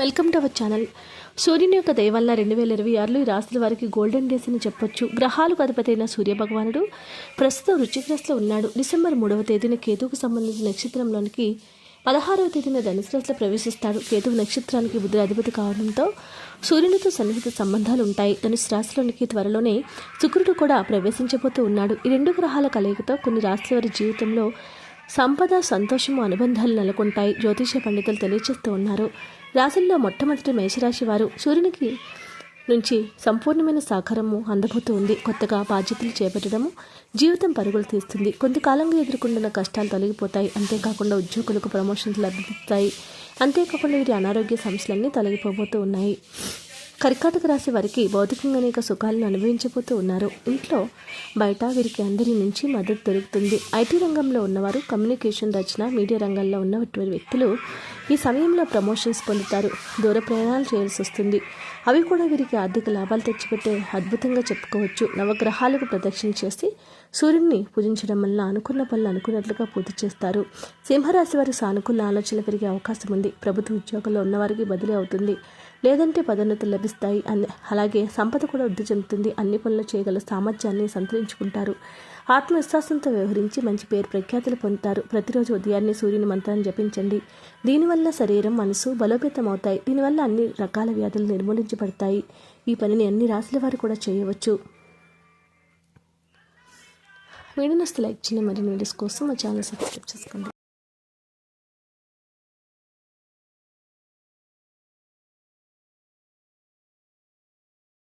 Welcome to our channel. సూర్యుని యొక్క దయ వల్ల రెండు వేల ఇరవై ఆరులో ఈ రాశుల వారికి గోల్డెన్ డేస్ అని చెప్పొచ్చు. గ్రహాలకు అధిపతి అయిన సూర్య భగవానుడు ప్రస్తుతం రుచిగ్రస్లో ఉన్నాడు. డిసెంబర్ మూడవ తేదీన కేతువుకు సంబంధించిన నక్షత్రంలోనికి పదహారవ తేదీన ధనుసు ప్రవేశిస్తాడు. కేతువు నక్షత్రానికి బుద్ధి అధిపతి కావడంతో సూర్యునితో సన్నిహిత సంబంధాలు ఉంటాయి. ధనుసు రాశిలోనికి త్వరలోనే శుక్రుడు కూడా ప్రవేశించబోతూ ఉన్నాడు. ఈ రెండు గ్రహాల కలయికతో కొన్ని రాశుల వారి జీవితంలో సంపద సంతోషము అనుబంధాలు నెలకొంటాయి. జ్యోతిష పండితులు తెలియజేస్తూ ఉన్నారు. రాశుల్లో మొట్టమొదటి మేషరాశి వారు సూర్యునికి నుంచి సంపూర్ణమైన సహకారము అందబోతూ ఉంది. కొత్తగా బాధ్యతలు చేపట్టడము జీవితం పరుగులు తీస్తుంది. కొంతకాలంగా ఎదుర్కొంటున్న కష్టాలు తొలగిపోతాయి. అంతేకాకుండా ఉద్యోగులకు ప్రమోషన్స్ లభిస్తాయి. అంతేకాకుండా వీరి అనారోగ్య సమస్యలన్నీ తొలగిపోబోతూ ఉన్నాయి. కర్కాటక రాశి వారికి భౌతికంగా అనేక సుఖాలను అనుభవించబోతూ ఉన్నారు. ఇంట్లో బయట వీరికి అందరి నుంచి మద్దతు దొరుకుతుంది. ఐటీ రంగంలో ఉన్నవారు కమ్యూనికేషన్ రచన మీడియా రంగంలో ఉన్నటువంటి వ్యక్తులు ఈ సమయంలో ప్రమోషన్స్ పొందుతారు. దూర ప్రయాణాలు చేయాల్సి వస్తుంది. అవి కూడా వీరికి ఆర్థిక లాభాలు తెచ్చిపెట్టే అద్భుతంగా చెప్పుకోవచ్చు. నవగ్రహాలకు ప్రదక్షిణ చేసి సూర్యుడిని పూజించడం వల్ల అనుకున్న పనులు అనుకున్నట్లుగా పూర్తి చేస్తారు. సింహరాశి వారి సానుకూల ఆలోచన పెరిగే అవకాశం ఉంది. ప్రభుత్వ ఉద్యోగంలో ఉన్నవారికి బదిలీ అవుతుంది. లేదంటే పదోన్నతులు లభిస్తాయి అలాగే సంపద కూడా వృద్ధి చెందుతుంది. అన్ని పనులు చేయగల సామర్థ్యాన్ని సంతరించుకుంటారు. ఆత్మవిశ్వాసంతో వ్యవహరించి మంచి పేరు ప్రఖ్యాతులు పొందుతారు. ప్రతిరోజు ఉదయాన్నే సూర్యుని మంత్రాన్ని జపించండి. దీనివల్ల శరీరం మనసు బలోపేతం అవుతాయి దీనివల్ల అన్ని రకాల వ్యాధులు నిర్మూలించబడతాయి. ఈ పనిని అన్ని రాశుల వారు కూడా చేయవచ్చు. వీడియోస్ లైక్ చేయండి. మరిన్ని వీడియోస్ కోసం మా ఛానల్ సబ్స్క్రైబ్ చేసుకోండి.